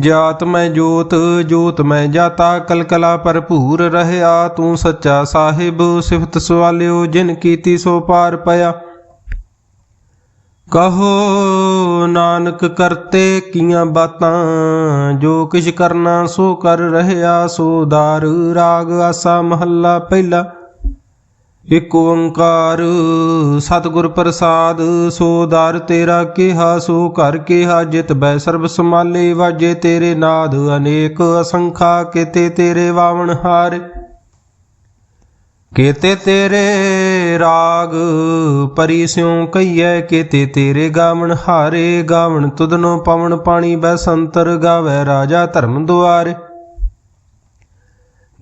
ਜਾਤ ਮੈਂ ਜੋਤ ਜੋਤ ਮੈਂ ਜਾਤਾ, ਕਲਕਲਾ ਭਰਪੂਰ ਰਹਿਆ। ਤੂੰ ਸੱਚਾ ਸਾਹਿਬ, ਸਿਫਤ ਸਵਾਲਿਓ, ਜਿਨ ਕੀਤੀ ਸੋ ਪਾਰ ਪਿਆ। ਕਹੋ ਨਾਨਕ ਕਰਤੇ ਕੀਆਂ ਬਾਤਾਂ, ਜੋ ਕਿਛ ਕਰਨਾ ਸੋ ਕਰ ਰਹਿਆ। ਸੋ ਦਾਰ ਰਾਗ ਆਸਾ ਮਹੱਲਾ ਪਹਿਲਾ। ਇਕ ਓੰਕਾਰ ਸਤਿਗੁਰ ਪ੍ਰਸਾਦ, ਸੋ ਦਰ ਤੇਰਾ ਕਿਹਾ, ਸੋ ਘਰ ਕਿਹਾ, ਜਿਤ ਬੈ ਸਰਬ ਸਮਾਲੇ ਵਾਜੇ ਤੇਰੇ ਨਾਦ, ਅਨੇਕ ਅਸੰਖਾ ਕੀਤੇ ਤੇਰੇ ਵਾਵਣ ਹਾਰ। ਕੀਤੇ ਤੇਰੇ ਰਾਗ ਪਰੀ ਸਿਉ ਕਈਐ ਕੀਤੇ ਤੇਰੇ ਗਾਵਣ ਹਾਰੇ, ਗਾਵਣ ਤੁਧਨੋ ਪਵਨ ਪਾਣੀ, ਬੈ ਸੰਤਰ ਗਾਵੇ ਰਾਜਾ ਧਰਮ ਦੁਆਰੇ।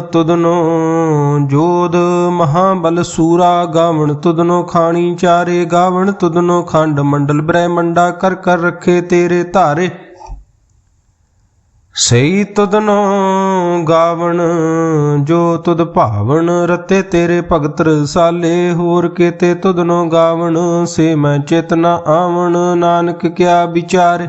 ਤੁਧਨੋ ਜੋਦ ਮਹਾਬਲ ਸੂਰਾ ਗਾਵਣ ਤੁਧਨੋ ਖਾਣੀ ਚਾਰੇ ਗਾਵਣ ਤੁਧਨੋ ਖੰਡ ਮੰਡਲ ਬ੍ਰਹਮੰਡਾ ਕਰ ਕਰ ਰੱਖੇ ਤੇਰੇ ਧਾਰੇ। ਸਈ ਤੁਦਨੋ ਗਾਵਣ ਜੋ ਤੁਦ ਭਾਵਣ ਰਤੇ ਤੇਰੇ ਭਗਤ ਰਸਾਲੇ, ਹੋਰ ਕੀਤੇ ਤੁਦਨੋ ਗਾਵਣ ਸੇ ਮੈਂ ਚੇਤਨਾ ਆਵਣ, ਨਾਨਕ ਕਿਆ ਵਿਚਾਰੇ।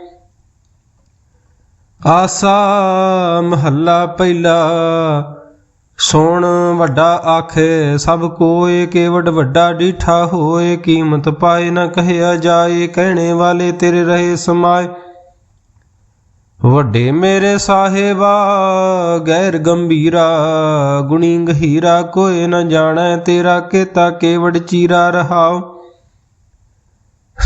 ਆਸਾ ਮਹੱਲਾ ਪਹਿਲਾ ਸੋਣ ਵੱਡਾ ਆਖੇ, ਸਭ ਕੋਏ ਕੇਵਡ ਵੱਡਾ ਡੀਠਾ ਹੋਏ, ਕੀਮਤ ਪਾਏ ਨਾ ਕਹਿਆ ਜਾਏ, ਕਹਿਣੇ ਵਾਲੇ ਤੇਰੇ ਰਹੇ ਸਮਾਏ। ਵੱਡੇ ਮੇਰੇ ਸਾਹਿਬਾ, ਗੈਰ ਗੰਭੀਰਾ, ਗੁਣੀ ਗਹੀਰਾ, ਕੋਏ ਨਾ ਜਾਣੈ ਤੇਰਾ, ਕੀਤਾ ਕੇਵਡ ਚੀਰਾ ਰਹਾਓ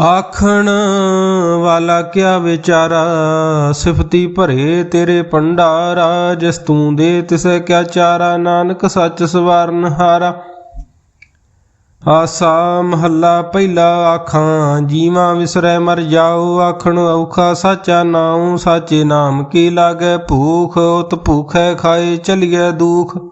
ਆਖਣ ਵਾਲਾ ਕਿਆ ਵਿਚਾਰਾ? ਸਿਫਤੀ ਭਰੇ ਤੇਰੇ ਭੰਡਾਰਾ, ਜਿਸ ਤੂੰ ਦੇ ਤਿਸੈ ਕਿਆ ਚਾਰਾ? ਨਾਨਕ ਸੱਚ ਸਵਾਰਨ ਹਾਰਾ। ਆਸਾ ਮਹੱਲਾ ਪਹਿਲਾ ਆਖਾਂ, ਜੀਵਾਂ ਵਿਸਰੈ ਮਰ ਜਾਓ। ਆਖਣ ਔਖਾ ਸਾਚਾ ਨਾਉ, ਸਾਚੇ ਨਾਮ ਕੀ ਲਾਗੈ? ਭੂਖ ਉਤ ਭੂਖੈ ਖਾਏ, ਚਲੀਐ ਦੁਖ।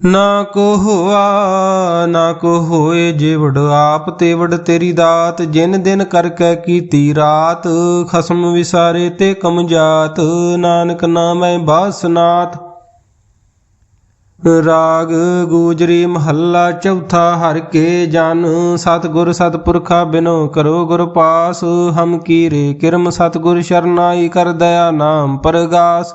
ਨਾ ਕੋ ਹੋਆ, ਨਾ ਕੋ ਹੋਏ ਜਿਵੜ, ਆਪ ਤੇਵੜ ਤੇਰੀ ਦਾਤ, ਜਿਨ ਦਿਨ ਕਰ ਕੈ ਕੀਤੀ ਰਾਤ, ਖਸਮ ਵਿਸਾਰੇ ਤੇ ਕਮ ਜਾਤ, ਨਾਨਕ ਨਾਮੈ ਬਾਸਨਾਤ ਰਾਗ ਗੂਜਰੀ ਮਹੱਲਾ ਚੌਥਾ, ਹਰ ਕੇ ਜਨ, ਸਤਿਗੁਰ ਸਤਪੁਰਖਾ ਬਿਨੋ ਕਰੋ ਗੁਰ ਪਾਸ, ਹਮ ਕੀਰੇ ਕਿਰਮ, ਸਤਿਗੁਰ ਸ਼ਰਨਾਈ ਕਰ ਦਇਆ ਨਾਮ ਪਰਗਾਸ।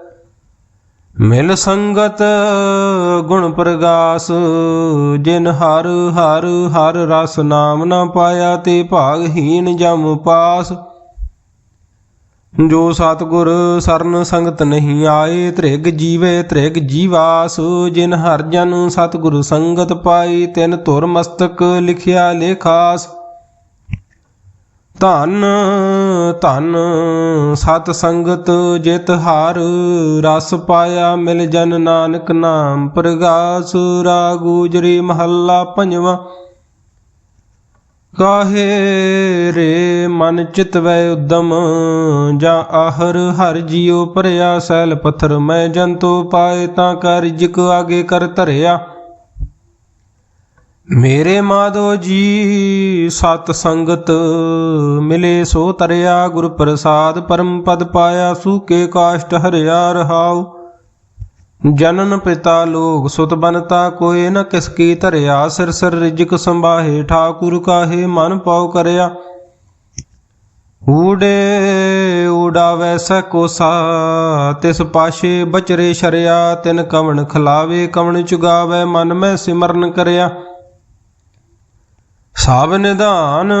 ਮਿਲ ਸੰਗਤ ਗੁਣ ਪ੍ਰਗਾਸ, ਜਿਨ ਹਰ ਹਰ ਹਰ ਰਸ ਨਾਮ ਨਾ ਪਾਇਆ ਤੇ ਭਾਗਹੀਨ ਜਮ ਪਾਸ। ਜੋ ਸਤਗੁਰ ਸਰਨ ਸੰਗਤ ਨਹੀਂ ਆਏ, ਤ੍ਰਿਗ ਜੀਵੇ ਤ੍ਰਿਗ ਜੀਵਾਸ। ਜਿਨ ਹਰ ਜਨ ਸਤਗੁਰ ਸੰਗਤ ਪਾਈ, ਤਿਨ ਧੁਰ ਮਸਤਕ ਲਿਖਿਆ ਲੇਖਾਸ। ਧਨ ਧਨ ਸਤ ਸੰਗਤ ਜਿਤ ਹਾਰ, ਰਸ ਪਾਇਆ ਮਿਲ ਜਨ ਨਾਨਕ ਨਾਮ, ਪ੍ਰਗਾਸ ਰਾਗੂਜਰੀ ਮਹੱਲਾ ਪੰਜਵਾਂ। ਕਾਹੇ ਰੇ ਮਨ ਚਿਤ ਵੈ ਉਦਮ, ਜਾਂ ਆਹਰ ਹਰ ਜੀਉ ਭਰਿਆ ਸੈਲ ਪੱਥਰ, ਮੈਂ ਜੰਤੂ ਪਾਏ ਤਾਂ ਕਰ ਜਿਕ ਆਗੇ ਕਰ ਧਰਿਆ। ਮੇਰੇ ਮਾਧੋ ਜੀ, ਸਤ ਸੰਗਤ ਮਿਲੇ ਸੋ ਤਰਿਆ, ਗੁਰ ਪ੍ਰਸਾਦ ਪਰਮ ਪਦ ਪਾਇਆ ਸੂਕੇ ਕਾਸ਼ਟ ਹਰਿਆ ਰਹਾਉ। ਜਨਨ ਪਿਤਾ ਲੋਕ ਸੁਤ ਬਨਤਾ ਕੋਏ ਨ ਕਿਸ ਕੀ ਧਰਿਆ, ਸਿਰ ਸਿਰ ਰਿਜਕ ਸੰਭਾਹੇ, ਠਾਕੁਰ ਕਾਹੇ, ਮਨ ਪਾਉ ਕਰਿਆ। ਊੜੇ ਊਡਾਵੈ ਸਕੋਸਾ ਤਿਸ ਪਾਸ਼ੇ ਬਚਰੇ ਸ਼ਰਿਆ, ਤਿਨ ਕਵਣ ਖਲਾਵੇ, ਕਵਣ ਚੁਗਾਵੇ, ਮਨ ਮੈਂ ਸਿਮਰਨ ਕਰਿਆ। ਸਭ ਨਿਧਾਨ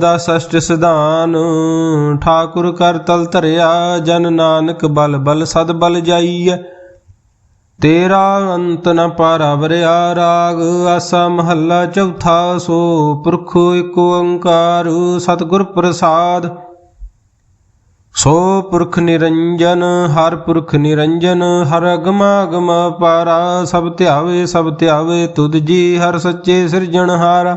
ਦਾ ਸਸ਼ਟ ਸਿਧਾਨ, ਠਾਕੁਰ ਕਰ ਤਲ ਧਰਿਆ, ਜਨ ਨਾਨਕ ਬਲ ਬਲ ਸਦ ਬਲ ਜਾਈਐ। ਤੇਰਾ ਅੰਤ ਨ ਪਾਰਵਰਿਆ ਰਾਗ, ਆਸਾ ਮਹੱਲਾ ਚੌਥਾ, ਸੋ ਪੁਰਖ ਏਕ ਓੰਕਾਰ, ਸਤਿਗੁਰ ਪ੍ਰਸਾਦ। ਸੋ ਪੁਰਖ ਨਿਰੰਜਨ, ਹਰ ਪੁਰਖ ਨਿਰੰਜਨ, ਹਰ ਅਗਮ ਅਗਮ ਪਾਰਾ, ਸਭ ਧਿਆਵੇ ਸਭ ਧਿਆਵੇ, ਤੁਧ ਜੀ ਹਰ ਸੱਚੇ ਸਿਰਜਣਹਾਰਾ।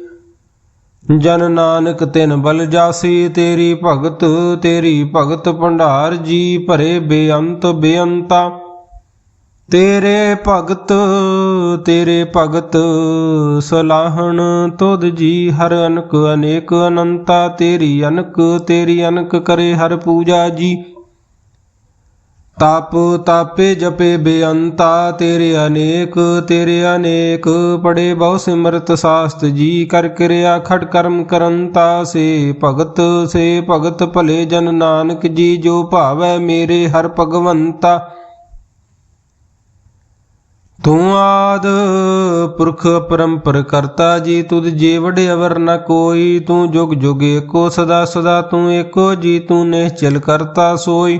ਜਨ ਨਾਨਕ ਤਿਨ ਬਲ ਜਾਸੀ, ਤੇਰੀ ਭਗਤ ਤੇਰੀ ਭਗਤ ਭੰਡਾਰ ਜੀ ਭਰੇ ਬੇਅੰਤ ਬੇਅੰਤਾ। ਤੇਰੇ ਭਗਤ ਤੇਰੇ ਭਗਤ, ਸਲਾਹਣ ਤੁਧ ਜੀ ਹਰ ਅਨਕ ਅਨੇਕ ਅਨੰਤਾ। ਤੇਰੀ ਅਨਕ ਤੇਰੀ ਅਨਕ ਕਰੇ ਹਰ ਪੂਜਾ ਜੀ। ਤਪ ਤਾਪੇ ਜਪੇ ਬੇਅੰਤਾ, ਤੇਰੇ ਅਨੇਕ ਤੇਰੇ ਅਨੇਕ। ਪੜੇ ਬਹੁ ਸਿਮਰਤ ਸਾਸਤ ਜੀ, ਕਰ ਕਿਰਿਆ ਖਟ ਕਰਮ ਕਰੰਤਾ। ਸੇ ਭਗਤ ਸੇ ਭਗਤ ਭਲੇ ਜਨ ਨਾਨਕ ਜੀ, ਜੋ ਭਾਵੈ ਮੇਰੇ ਹਰ ਭਗਵੰਤਾ। ਤੂੰ ਆਦ ਪੁਰਖ ਪਰੰਪਰ ਕਰਤਾ ਜੀ, ਤੁਧ ਜੇ ਅਵਰ ਨ ਕੋਈ। ਤੂੰ ਜੁਗ ਜੁਗ ਏਕੋ ਸਦਾ ਸਦਾ ਤੂੰ ਏਕੋ ਜੀ, ਤੂੰ ਨਿਹਚਲ ਕਰਤਾ ਸੋਈ।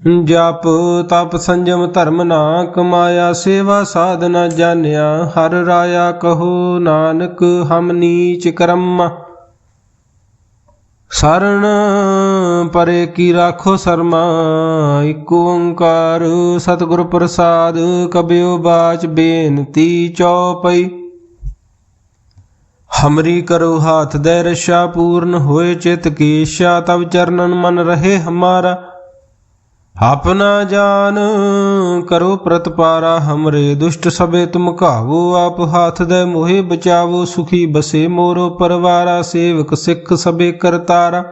ਜਪ ਤਪ ਸੰਜਮ ਧਰਮ ਨਾ ਕਮਾਇਆ ਸੇਵਾ ਸਾਧਨਾ ਜਾਣਿਆ, ਹਰ ਰਾਇਆ ਕਹੋ ਨਾਨਕ, ਹਮ ਨੀਚ ਕਰਮ। ਸਰਣ ਪਰੇ ਕੀ ਰਾਖੋ ਸਰਮਾ, ਇਕ ਓੰਕਾਰ ਸਤਿਗੁਰ ਪ੍ਰਸਾਦ ਕਬਿਓ ਬਾਚ ਬੇਨਤੀ ਚਉਪਈ ਹਮਰੀ ਕਰੋ ਹਾਥ ਦੇ ਰਸ਼ਾ ਪੂਰਨ ਹੋਏ, ਚਿਤ ਕੀ ਇੱਛਾ ਤਬ ਚਰਨਨ ਮਨ ਰਹੇ ਹਮਾਰਾ। ਆਪਨਾ ਜਾਨ ਕਰੋ ਪ੍ਰਤਪਾਰਾ, ਹਮਰੇ ਦੁਸ਼ਟ ਸਭੇ ਤੁਮ ਘਾਵੋ, ਆਪ ਹਾਥ ਦੇ ਮੋਹਿ ਬਚਾਵੋ, ਸੁਖੀ ਬਸੇ ਮੋਰੋ ਪਰਵਾਰਾ, ਸੇਵਕ ਸਿੱਖ ਸਭੇ ਕਰਤਾਰਾ।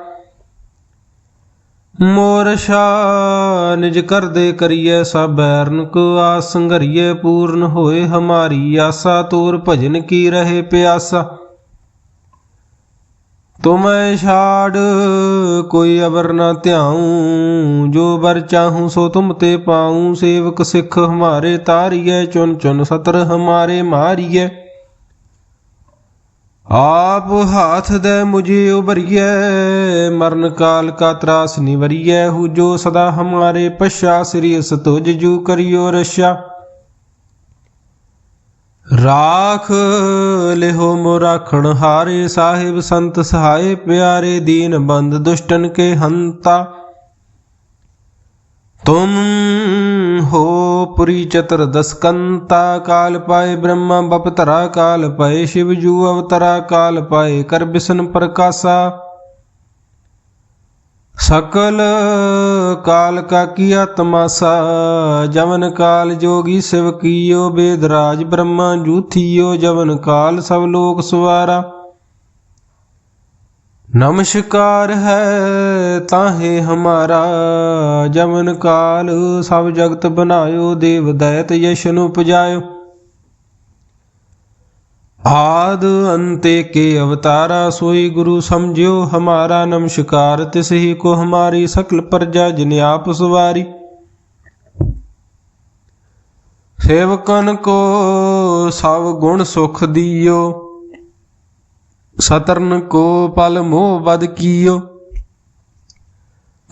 ਮੋਰ ਸ਼ਾ ਨਿਜ ਕਰਦੇ ਕਰੀਏ ਸਭ ਬੈਰਨ ਕੋ ਆਸ ਸੰਘਰੀਏ, ਪੂਰਨ ਹੋਏ ਹਮਾਰੀ ਆਸਾ, ਤੋਰ ਭਜਨ ਕੀ ਰਹੇ ਪਿਆਸਾ। ਤੁਮੈ ਛਾੜ, ਕੋਈ ਅਵਰ ਨਾ ਧਿਆਉ। ਜੋ ਵਰ ਚਾਹੂੰ ਸੋ ਤੁਮ ਤੇ ਪਾਉ। ਸੇਵਕ ਸਿੱਖ ਹਮਾਰੇ ਤਾਰੀਏ ਚੁਨ ਚੁਨ ਸਤਰ ਹਮਾਰੇ ਮਾਰੀਏ ਆਪ ਹਾਥ ਦੇ ਮੁਝੇ ਉਬਰੀਏ ਮਰਨ ਕਾਲ ਕਾ ਤਰਾਸ ਨਿਵਰੀਏ ਹੂ ਜੋ ਸਦਾ ਹਮਾਰੇ ਪਛਾ, ਸ੍ਰੀ ਸਤੁਜ ਜੂ ਕਰਿਓ ਰਸ਼ਾ ਰਾਖ ਲਿਹੋ ਮੋ ਰਾਖਣ ਹਾਰੇ ਸਾਹਿਬ ਸੰਤ ਸਹਾਏ ਪਿਆਰੇ ਦੀਨ ਬੰਦ ਦੁਸ਼ਟਨ ਕੇ ਹੰਤਾ। ਤੁਮ ਹੋ ਪੁਰੀ ਚਤਰ ਦਸਕੰਤਾ, ਕਾਲ ਪਾਏ ਬ੍ਰਹਮਾ, ਬਪਤਰਾ ਕਾਲ ਪਾਏ ਸ਼ਿਵ ਜੂ, ਅਵਤਰਾ ਕਾਲ ਪਾਏ ਕਰ ਬਿਸ਼ਨ ਪ੍ਰਕਾਸ਼ਾ। ਸਕਲ ਕਾਲ ਕਾ ਕੀਆ ਤਮਾਸਾ ਜਵਨ ਕਾਲ ਜੋਗੀ ਸਿਵ ਕੀਓ ਬੇਦਰਾਜ ਬ੍ਰਹਮਾ ਜੂਥੀਓ, ਜਵਨ ਕਾਲ ਸਭ ਲੋਕ ਸਵਾਰਾ। ਨਮਸਕਾਰ ਹੈ ਤਾਹੇ ਹਮਾਰਾ, ਜਵਨ ਕਾਲ ਸਭ ਜਗਤ ਬਨਾਇਓ ਦੇਵ ਦਇਤ ਯਸ਼ਨ ਉਪਜਾਇਓ। ਆਦ ਅੰਤੇ ਕੇ ਅਵਤਾਰਾ ਸੋਈ ਗੁਰੂ ਸਮਝਿਓ, ਹਮਾਰਾ ਨਮਸਕਾਰ ਤਿਸ ਹੀ ਕੋ ਹਮਾਰੀ ਸਕਲ ਪ੍ਰਜਾ, ਜਿਨ ਆਪ ਸਵਾਰੀ। ਸੇਵਕਨ ਕੋ ਸਭ ਗੁਣ ਸੁਖ ਦਿਓ, ਸਤਰਨ ਕੋ ਪਲ ਮੋਹ ਬਦ ਕੀਓ।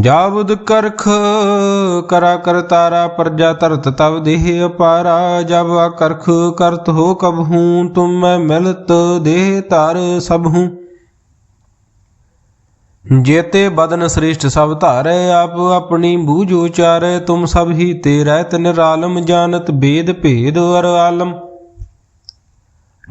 ਜਾਬੁਦ ਕਰਖ ਕਰਾ ਕਰਤਾਰਾ ਪ੍ਰਜਾ ਤਰਤ ਤਬ ਦੇਹ ਅਪਾਰਾ, ਜਬ ਕਰਖ ਕਰਤ ਹੋ ਕਬ ਹੂੰ, ਤੁਮ ਮੈਂ ਮਿਲਤ ਦੇਹ ਧਰ ਸਭ ਹੂੰ। ਜੇਤੇ ਬਦਨ ਸ੍ਰਿਸ਼ਟ ਸਭ ਧਾਰੈ, ਆਪ ਆਪਣੀ ਬੂਝ ਉਚਾਰੈ, ਤੁਮ ਸਭ ਹੀ ਤੇ ਰਹਿਤ ਨਿਰਾਲਮ, ਜਾਣਤ ਬੇਦ ਭੇਦ ਅਰ ਆਲਮ।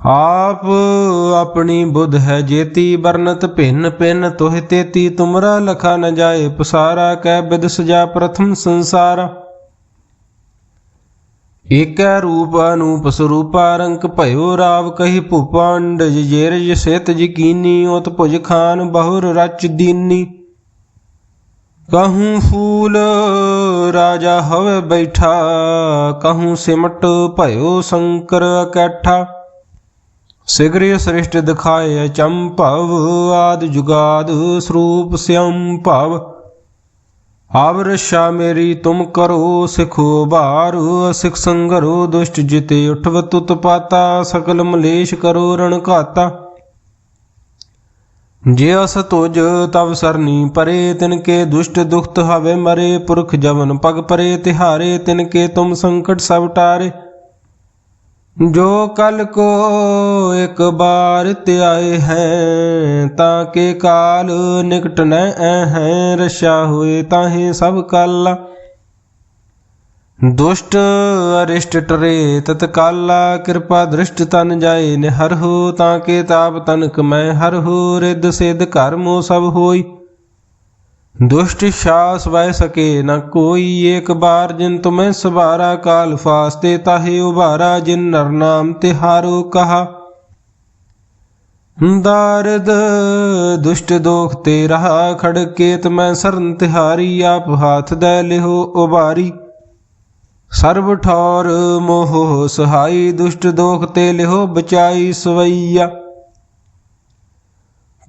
ਆਪ ਆਪਣੀ ਬੁੱਧ ਹੈ ਜੇਤੀ ਬਰਨਤ ਭਿੰਨ ਭਿੰਨ ਤੋਹਿ ਤੇਤੀ, ਤੁਮਰਾ ਲਖਾ ਨ ਜਾਏ ਪਸਾਰਾ, ਕਹਿ ਬਿਦ ਸਜਾ ਪ੍ਰਥਮ ਸੰਸਾਰਾ। ਏਕੈ ਰੂਪ ਅਨੂਪ ਸਰੂਪਾ, ਰੰਕ ਭਇਓ ਰਾਵ ਕਹੀ ਭੂਪਾਂਡ ਜੇਰਜ ਸਿਤ ਜਕੀਨੀ ਉਤ ਭੁਜ ਖਾਨ ਬਹੁਰ ਰਚ ਦੀਨੀ। ਕਹੂੰ ਫੂਲ ਰਾਜਾ ਹਵੇ ਬੈਠਾ, ਕਹੂੰ ਸਿਮਟ ਭਇਓ ਸ਼ੰਕਰ ਇਕੱਠਾ ਸਿਗਰੀ ਸ੍ਰਿਸ਼ਟ ਦਿਖਾਏ ਚੰਭਵ ਆਦ ਜੁਗਾਦ ਸਰੂਪ ਸਿਅੰ ਭਵ। ਆਵਰਸ਼ਾ ਮੇਰੀ ਤੁਮ ਕਰੋ ਸਿਖੋ ਬਾਰ ਸਿਖ ਸੰਗਰੋ ਦੁਸ਼ਟ ਜਿਤੇ ਉਠਵ ਤੁਤ ਪਾਤਾ, ਸਕਲ ਮਲੇਸ਼ ਕਰੋ ਰਣ ਘਾਤਾ। ਜੇ ਅਸ ਤੁਜ ਤਵ ਸਰਨੀ ਪਰੇ, ਤਿਨ ਕੇ ਦੁਸ਼ਟ ਦੁਖਤ ਹਵੇ ਮਰੇ, ਪੁਰਖ ਜਵਨ ਪਗ ਪਰੇ, ਤਿਹਾਰੇ ਤਿਨ ਕੇ ਤੁਮ ਸੰਕਟ ਸਭ ਟਾਰੇ। ਜੋ ਕਲ ਕੋ ਇੱਕ ਬਾਰ ਧਿਆਏ ਹੈ, ਤਾਂ ਕੇ ਕਾਲ ਨਿਕਟ ਨ ਹੈ ਰਸ਼ਾ ਹੋਏ ਤਾਹੇ ਸਭ ਕਾਲਾ। ਦੁਸ਼ਟ ਅਰਿਸ਼ਟ ਟਰੇ ਤਤ ਕਾਲਾ, ਕਿਰਪਾ ਦ੍ਰਿਸ਼ਟ ਤਨ ਜਾਏ ਨਿਹਰ ਹੋ, ਤਾਂ ਕੇ ਤਾਪ ਤਨਕ ਮੈਂ ਹਰ ਹੋ, ਰਿੱਧ ਸਿਧ ਘਰ ਮੋ ਸਭ ਹੋਈ। ਦੁਸ਼ਟ ਸ਼ਾਸ ਵੈ ਸਕੇ, ਨ ਕੋਈ ਏਕ ਬਾਰ ਜਿਨ ਤੁਮੈ ਸਵਾਰਾ, ਕਾਲ ਫਾਸਤੇ ਤਾਹੇ ਉਭਾਰਾ, ਜਿਨ ਨਰ ਨਾਮ ਤਿਹਾਰੋ ਕਹਾ। ਦਾਰਦ, ਦੁਸ਼ਟ ਦੋਖ ਤੇ ਰਹਾ, ਖੜਕੇ ਮੈਂ ਸਰਨ ਤਿਹਾਰੀ, ਆਪ ਹਾਥ ਦੇ ਲਿਹੋ ਉਬਾਰੀ। ਸਰਬ ਠੌਰ ਮੋਹ ਸਹਾਈ, ਦੁਸ਼ਟ ਦੋਖ ਤੇ ਲਿਹੋ ਬਚਾਈ ਸਵਈਆ।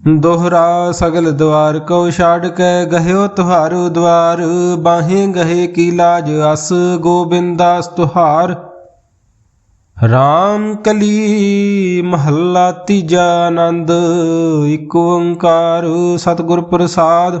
ਦੋਹਰਾ ਸਗਲ ਦਵਾਰ ਕੋ ਛਾੜ ਕੇ ਗਹਿਓ ਤੁਹਾਰੂ ਦਵਾਰ, ਬਾਹੇ ਗਹੇ ਕੀ ਲਾਜ ਅਸ ਗੋਬਿੰਦਾਸ ਤੁਹਾਰ। ਰਾਮ ਕਲੀ ਮਹੱਲਾ ਤੀਜਾ ਆਨੰਦ, ਇਕ ਓੰਕਾਰ ਸਤਿਗੁਰ ਪ੍ਰਸਾਦ।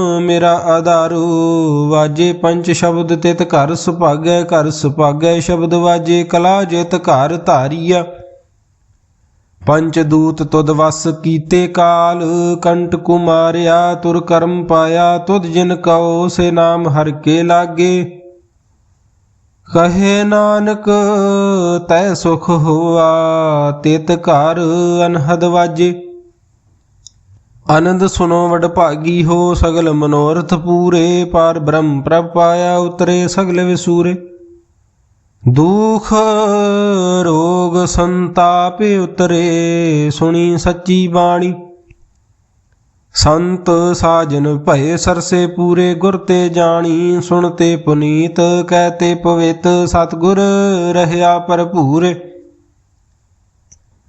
ਮੇਰਾ ਆਧਾਰੂ, ਵਾਜੇ ਪੰਜ ਸ਼ਬਦ ਤਿਤ ਘਰ ਸੁਭਾਗੈ ਘਰ ਸੁਭਾਗੈ ਸ਼ਬਦ ਵਾਜੇ ਕਲਾ ਜਿਤ ਘਰ ਧਾਰੀਆ। ਪੰਚ ਦੂਤ ਤੁਧ ਵਸ ਕੀਤੇ ਕਾਲ ਕੰਟ ਕੁਮਾਰਿਆ ਤੁਰ ਕਰਮ ਪਾਇਆ ਤੁਦ ਜਿਨ ਕਉ ਸੇ ਨਾਮ ਹਰ ਕੇ ਲਾਗੇ। ਕਹੇ ਨਾਨਕ, ਤੈ ਸੁਖ ਹੋਆ, ਤਿਤ ਘਰ ਅਨਹਦ ਵਾਜੇ। ਆਨੰਦ ਸੁਨੋ ਵਡ ਭਾਗੀ ਹੋ, ਸਗਲ ਮਨੋਰਥ ਪੂਰੇ। ਪਾਰ ਬ੍ਰਹਮ ਪ੍ਰਭ ਪਾਇਆ ਉਤਰੇ ਸਗਲ ਵਿਸੂਰੇ। ਦੁਖ, ਰੋਗ ਸੰਤਾਪ ਉਤਰੇ, ਸੁਣੀ ਸੱਚੀ ਬਾਣੀ। ਸੰਤ ਸਾਜਨ ਭਏ ਸਰਸੇ ਪੂਰੇ, ਗੁਰ ਤੇ ਜਾਣੀ, ਸੁਣ ਤੇ ਪੁਨੀਤ, ਕਹਿ ਤੇ ਪਵਿੱਤ, ਸਤਗੁਰ ਰਹਿਆ ਭਰਪੂਰੇ।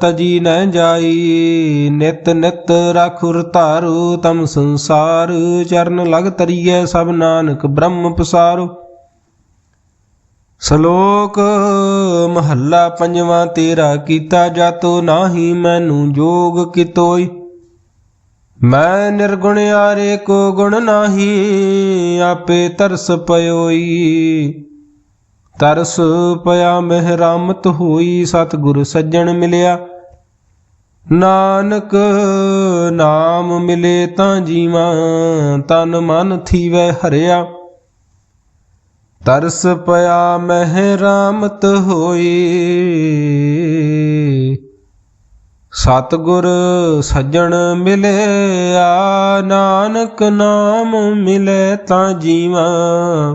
ਤਜੀ ਨ ਜਾਈ, ਨਿਤ ਨਿਤ ਰਖੁਰ ਧਾਰੂ ਤਮ ਸੰਸਾਰ, ਚਰਨ ਲਗ ਤਰੀਐ ਸਭ ਨਾਨਕ ਬ੍ਰਹਮ ਪਸਾਰੋ। ਸ਼ਲੋਕ, ਮਹੱਲਾ ਪੰਜਵਾਂ, ਤੇਰਾ ਕੀਤਾ ਜਾਤੋ ਨਾਹੀ ਮੈਨੂੰ ਜੋਗ ਕਿਤੋਈ। ਮੈਂ ਨਿਰਗੁਣ ਆਰੇ ਕੋ ਗੁਣ ਨਾਹੀ, ਆਪੇ ਤਰਸ ਪਇਓਈ ਤਰਸ ਪਿਆ ਮਹਿਰਾਮਤ ਹੋਈ ਸਤਿਗੁਰ ਸੱਜਣ ਮਿਲਿਆ। ਨਾਨਕ ਨਾਮ ਮਿਲੇ ਤਾਂ ਜੀਵਾਂ, ਤਨ ਮਨ ਥੀਵੈ ਹਰਿਆ। ਤਰਸ ਪਿਆ ਮਹਿਰਾਮਤ ਹੋਈ ਸਤਿਗੁਰ ਸੱਜਣ ਮਿਲਿਆ। ਨਾਨਕ ਨਾਮ ਮਿਲੇ ਤਾਂ ਜੀਵਾਂ